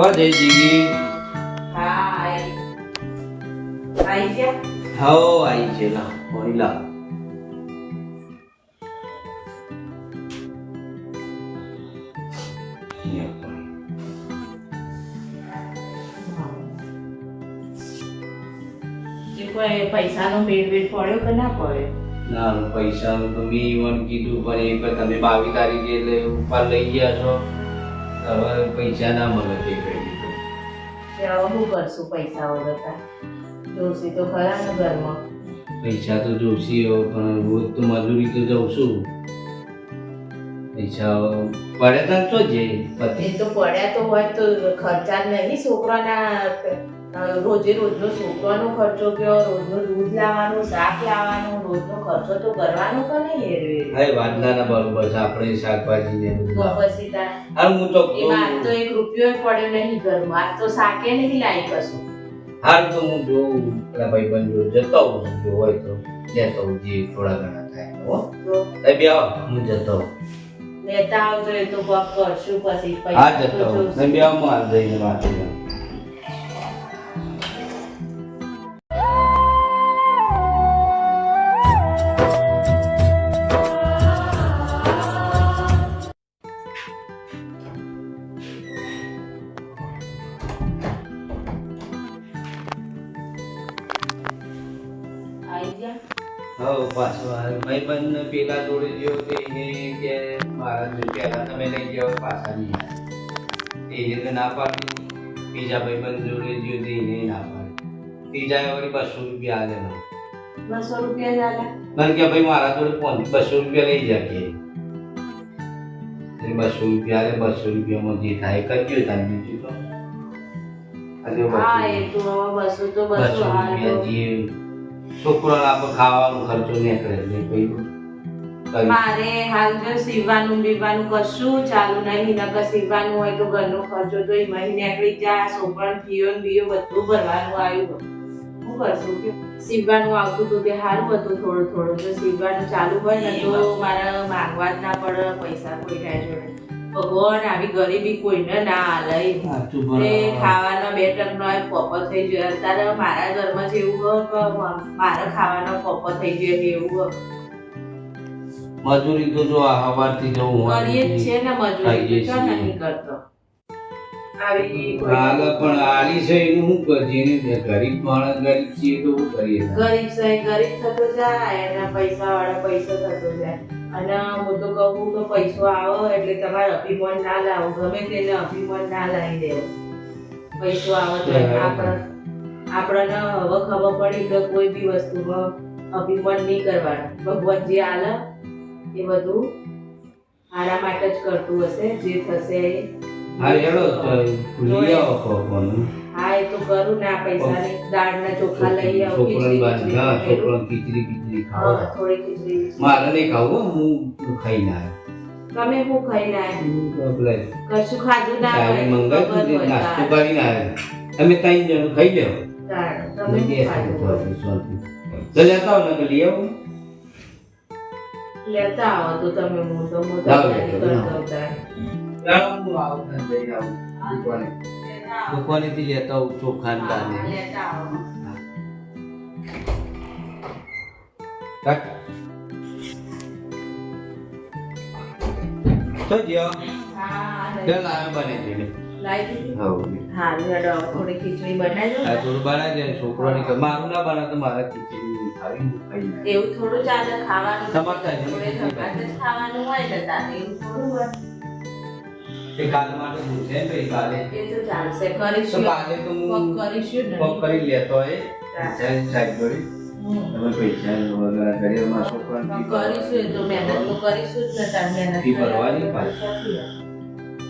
જય જીગી હા આઈ આઈ ગયા હો આઈ છે લા મોરી લા પૈસાનો મેળ વેળ પડ્યો કે ના પડ્યો ના પૈસાનું તો મેં ઈવન કીધું પણ એ પણ તમે બાવીસ તારીખે એટલે ઉપર લઈ ગયા છો હવે પૈસા ના મળે તે કહી દીધું શું કરશું પૈસા વગર જોશી તો ખરા ને ઘરમાં. પૈસા તો જોશી પણ રોજ તો મજૂરી તો જઉં છું. પૈસા પડે તો જે પતિ તો પડ્યા તો હોય તો ખર્ચા નહીં છોકરાના રોજે રોજનો છોકરાનો ખર્ચો કયો? રોજનો દૂધ લાવવાનું શાક લાવવાનું રોજનો ખર્ચો તો કરવાનો કે નહીં હેરવે? હા વાંધા ના બરોબર છે આપણે શાકભાજી ને બધું પછી તાર હું તો એમાં તો એક રૂપિયો પડ્યો નહીં ઘરમાં. આજ તો શાકે નહીં લાવી કશું. હાલ તો હું જોઉં પેલા ભાઈ બંધ જતો હું જો હોય તો લેતો હું જે થોડા ઘણા થાય હો. તો? એ બે હું જતો. લેતા આવજો એ તો કોક કરશું પછી હા જતો બે હું જઈને વાત કરું. આઈ ગયા હઉ પાછો આવ્યો ભાઈબંધ પેલા જોડે ગયો તે એને કે મારા જોડે પહેલા તમે લઈ જાઓ પાછા નહીં આવ્યા. એને તો ના પાડી બીજા ભાઈબંધ જોડે ગયો તે એને ના પાડી ત્રીજા વળી બસો રૂપિયા આલેલો બસો રૂપિયા જ આલ્યા મને કે ભાઈ મારા જોડે ફોન બસો રૂપિયા લઈ જા કે એટલે બસો રૂપિયા આલે બસો રૂપિયામાં જે થાય કરજો તારે બીજું તો આજે બસો હા એ તો હવે બસો તો બસો બસો હાલ રૂપિયા તો જે છોકરાને આપણે ખાવાનો ખર્ચો નીકળે ભાઈ કરી મારે હાલ જો સીવવાનું બીવવાનું કશું ચાલુ નહીં નકર સીવવાનું હોય તો ઘરનો ખર્ચો તો એ મહિને નીકળી જાય સોપણ ફીઓ ને બીઓ બધું ભરવાનું આવ્યું હું કરશું કે સીવવાનું આવતું હતું તે સારું હતું થોડું થોડું જો સીવવાનું ચાલુ હોય ને તો મારે માંગવા જ ના પડે પૈસા કોઈ ના જોડે. ભગવાન આવી ગરીબી કોઈને ના હાલે સાચું ખાવાના બે ટંકનો પોપો થઈ ગયો. અત્યારે મારા ઘરમાં જેવું મારે ખાવાનો પોપો થઈ ગયો એવું. મજૂરી તો જો આ સવારથી જવું કરીએ જ છે ને મજૂરી તો નહીં કરતો? આવી પણ આલી છે એનું શું કરીએ? ને ગરીબ માણસ ગરીબ છીએ તો શું કરીએ? ગરીબ છે ગરીબ થતો જાય અને પૈસા વાળા પૈસા થતો જાય. અને હું તો કહું કે પૈસો આવો એટલે તમારે અભિમાન ના લાવો ગમે તેને અભિમાન ના લાવી દેવો પૈસો આવે તો આપણે આપણને હવે ખબર પડી કે કોઈ બી વસ્તુમાં અભિમાન નહીં કરવાનું. ભગવાન જે આલે એ બધું મારા માટે જ કરતું હશે જે થશે એ હા એડો લઈ આવો કોકોનું હા એ તો કરું ને આ પૈસાની. દાળના ચોખા લઈ આવું છોકરાને બાજુ હા છોકરાને ખીચડી ખીચડી ખાવ. હા, થોડી ખીચડી મારે નહીં ખાવું હો, ખાઈ ના તમે હું ખાઈ ના કશું ખાધું ના ચાય હોય તો મંગાવ્યું ખબર તે હોય નાસ્તો કરી ના તમે ત્રણ જણ ખાઈ લેવ. તાર. તમે લેતા આવો ને લઈ આવું. લેતા આવો તો તમે મોટો મોટો. કરતો તાર. હું આવું લઈ આવું દુકાને. દુકાનેથી લેતા આવું ચોખા ને હા, દાળ ને. લેતા આવો. કાટ. તો જ્યો બને છે. મારું ના બને તો મારા ખીચડી એવું થોડું ચાલે ખાવાનું. તમારે ખાવાનું હોય. તે કાલ માટે પૂછે ભાઈ કાલે. એ તો ચાલશે કરીશું કાલે તો હું કરીશું ને પગ કરી લેતો એ. સાઈડ જોડી. તમે પૈસા વગર ઘરે માં છોકરાને કરીશું તો મહેનત તો કરીશું જ ને તાર મહેનત ફી ભરવાની પાછી.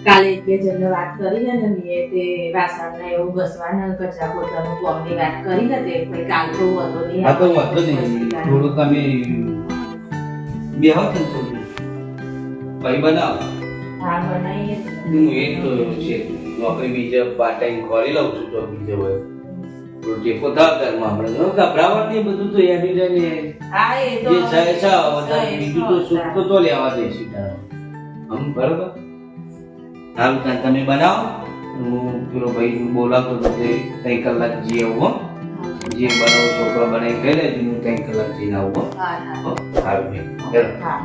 કાલે એક બે જણને વાત કરી છે ને મેં તે વાસણને એવું ઘસવાના કચરા પોતાનું કોમની વાત કરી ને તે કોઈ કાલ તો વાંધો નહીં. હા તો આવે. નહીં. થોડું તમે બેહો થોડું ભાઈ બનાવો. હા બનાવીએ હું એ છે નોકરી બીજે પાર્ટ ટાઈમ લઉં છું જો બીજે હોય. આપણે બધું તો એની જઈને હા એ તો જે છે છે વધારે બીજું તો તો સુખ તો તો લેવા તારે. હમ બરોબર? તાર તમે બનાવો. હું પેલો ભાઈ બોલાવતો તો તે ત્રણ કલાક જઈ આવું જે બનાવો છોકરા બનાવી લે હું ત્રણ કલાક જઈને આવું હો. હા સારું હા.